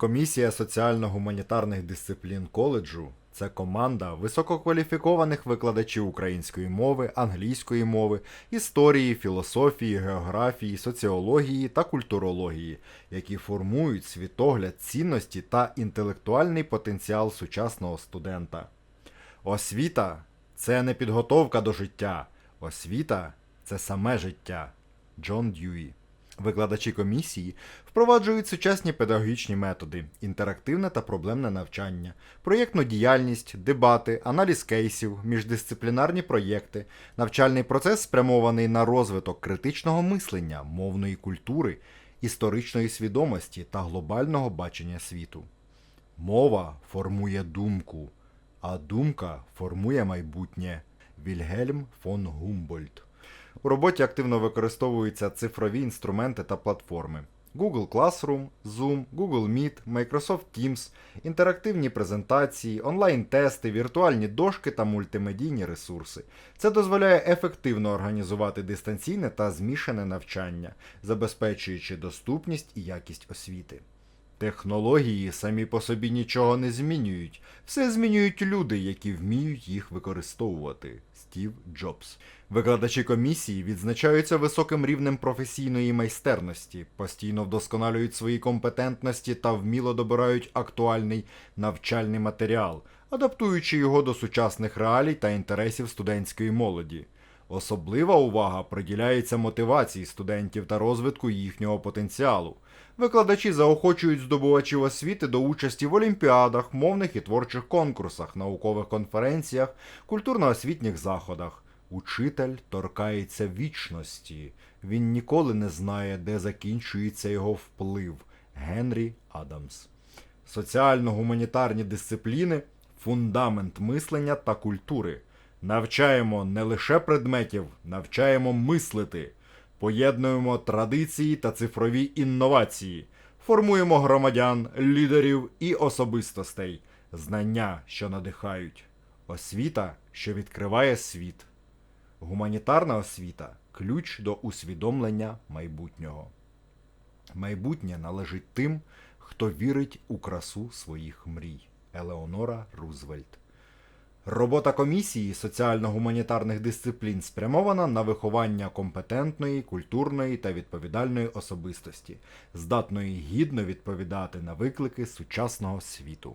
Комісія соціально-гуманітарних дисциплін коледжу це команда висококваліфікованих викладачів української мови, англійської мови, історії, філософії, географії, соціології та культурології, які формують світогляд цінності та інтелектуальний потенціал сучасного студента. Освіта це не підготовка до життя. Освіта це саме життя. Джон Дьюї. Викладачі комісії впроваджують сучасні педагогічні методи, інтерактивне та проблемне навчання, проєктну діяльність, дебати, аналіз кейсів, міждисциплінарні проєкти, навчальний процес спрямований на розвиток критичного мислення, мовної культури, історичної свідомості та глобального бачення світу. Мова формує думку, а думка формує майбутнє. Вільгельм фон Гумбольдт. У роботі активно використовуються цифрові інструменти та платформи. Google Classroom, Zoom, Google Meet, Microsoft Teams, інтерактивні презентації, онлайн-тести, віртуальні дошки та мультимедійні ресурси. Це дозволяє ефективно організувати дистанційне та змішане навчання, забезпечуючи доступність і якість освіти. Технології самі по собі нічого не змінюють. Все змінюють люди, які вміють їх використовувати. Стів Джобс. Викладачі комісії відзначаються високим рівнем професійної майстерності, постійно вдосконалюють свої компетентності та вміло добирають актуальний навчальний матеріал, адаптуючи його до сучасних реалій та інтересів студентської молоді. Особлива увага приділяється мотивації студентів та розвитку їхнього потенціалу. Викладачі заохочують здобувачів освіти до участі в олімпіадах, мовних і творчих конкурсах, наукових конференціях, культурно-освітніх заходах. Учитель торкається вічності. Він ніколи не знає, де закінчується його вплив. Генрі Адамс. Соціально-гуманітарні дисципліни фундамент мислення та культури. Навчаємо не лише предметів, навчаємо мислити. Поєднуємо традиції та цифрові інновації, формуємо громадян, лідерів і особистостей, знання, що надихають, освіта, що відкриває світ. Гуманітарна освіта ключ до усвідомлення майбутнього. Майбутнє належить тим, хто вірить у красу своїх мрій. Елеонора Рузвельт. Робота комісії соціально-гуманітарних дисциплін спрямована на виховання компетентної, культурної та відповідальної особистості, здатної гідно відповідати на виклики сучасного світу.